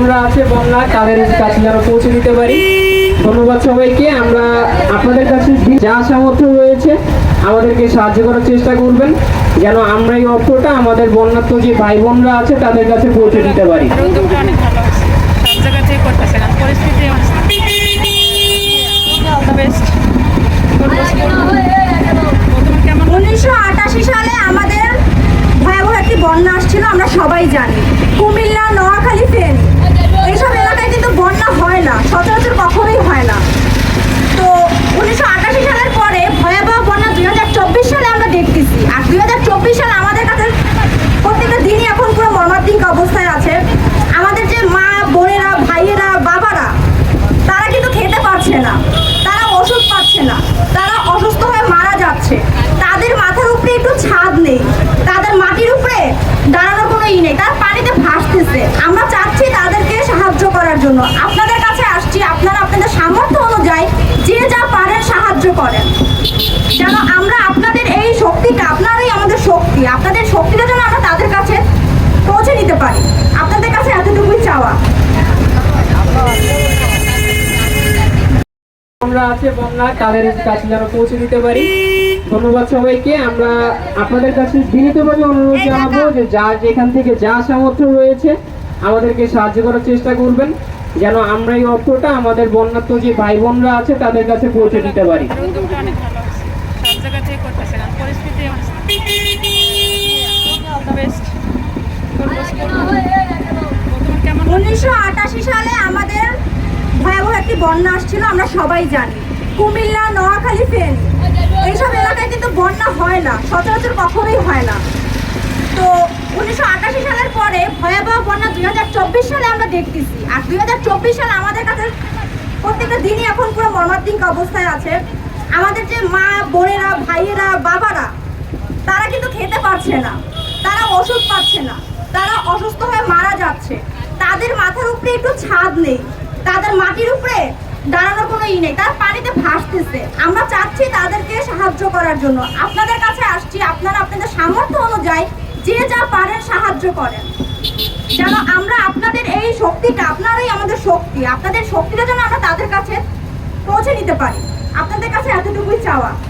আমরা আছে বন্যা তাদের কাছে যেন পৌঁছে দিতে পারি। ধন্যবাদ সবাইকে। আমরা আপনাদের কাছে যা সামর্থ্য রয়েছে আমাদেরকে সাহায্য করার চেষ্টা করবেন, যেন আমরা এই অর্থটা আমাদের বন্যাত্ম যে ভাই বোনরা আছে তাদের কাছে পৌঁছে দিতে পারি। উনিশশো সালে আমাদের একটি বন্যা আমরা সবাই জানি। কুমিল্লা, নোয়াখালী, ফেনী এইসব এলাকায় কিন্তু বন্যা হয় না সচরাচর কখনোই হয় না তো উনিশশো আটাশি সালের পরে ভয়াবহ বন্যা দুই হাজার চব্বিশ সালে আমরা দেখতেছি আর সালে আমাদের কাছে প্রত্যেকটা দিনই এখন পুরো মর্মান্তিক অবস্থায় আছে। আমাদের যে মা, বোনেরা, ভাইয়েরা, বাবারা, তারা কিন্তু খেতে পারছে না। তারা ওষুধ পাচ্ছে না। তারা অসুস্থ হয়ে মারা যাচ্ছে। তাদের মাথার উপরে একটু ছাদ নেই। তাদের মাটির উপরে দাঁড়ানোর কোনো ই নেই। তারা পানিতে ভাসতেছে। আমরা চাচ্ছি তাদেরকে সাহায্য করার জন্য। আপনাদের কাছে আসছি। আপনারা আপনাদের সামর্থ্য অনুযায়ী যে যা পারেন সাহায্য করেন। যেন আমরা আপনাদের এই শক্তিটা আমাদের শক্তি আপনাদের শক্তিটা যেন আমরা তাদের কাছে পৌঁছে নিতে পারি। আপনাদের কাছে এতটুকুই চাওয়া। আমরা আছে বন্যা তাদের কাছে যেন পৌঁছে দিতে পারি। ধন্যবাদ সবাইকে। আমরা আপনাদের কাছে বিনীতভাবে অনুরোধ জানাব যে যা যেখান থেকে যা সামর্থ্য রয়েছে আমাদেরকে সাহায্য করার চেষ্টা করবেন। যেন আমরা এই অর্থটা আমাদের বন্যাত্ম যে ভাই বোনরা আছে তাদের কাছে পৌঁছে দিতে পারি। জায়গা করতেছে কারণ পরিস্থিতি উনিশশো আটাশি সালে আমাদের ভয়াবহ একটি বন্যা আসছিল, আমরা সবাই জানি। কুমিল্লা, নোয়াখালী, ফেনী। এইসব এলাকায় কিন্তু বন্যা হয় না, সচরাচর কখনোই হয় না। তো উনিশশো আটাশি সালের পরে ভয়াবহ বন্যা দুই হাজার চব্বিশ সালে আমরা দেখতেছি। আর দুই হাজার চব্বিশ সালে আমাদের কাছে প্রত্যেকটা দিনই এখন পুরো মর্মান্তিক অবস্থায় আছে। আমাদের যে মা, বোনেরা, ভাইয়েরা, বাবারা, তারা কিন্তু খেতে পারছে না। তারা ওষুধ পাচ্ছে না। তারা অসুস্থ হয়ে মারা যাচ্ছে। তাদের মাথার উপরে একটু ছাদ নেই। তাদের মাটির উপরে দাঁড়ানোর কোনো ই নেই। তারা পানিতে ভাসতেছে। আমরা চাচ্ছি তাদেরকে সাহায্য করার জন্য। আপনাদের কাছে আসছি। আপনারা আপনাদের সামর্থ্য অনুযায়ী যে যা পারেন সাহায্য করেন। যেন আমরা আপনাদের এই শক্তিটা, আপনারাই আমাদের শক্তি। আপনাদের শক্তিটা যেন আমরা তাদের কাছে পৌঁছে নিতে পারি। আপনাদের কাছে এতটুকুই চাওয়া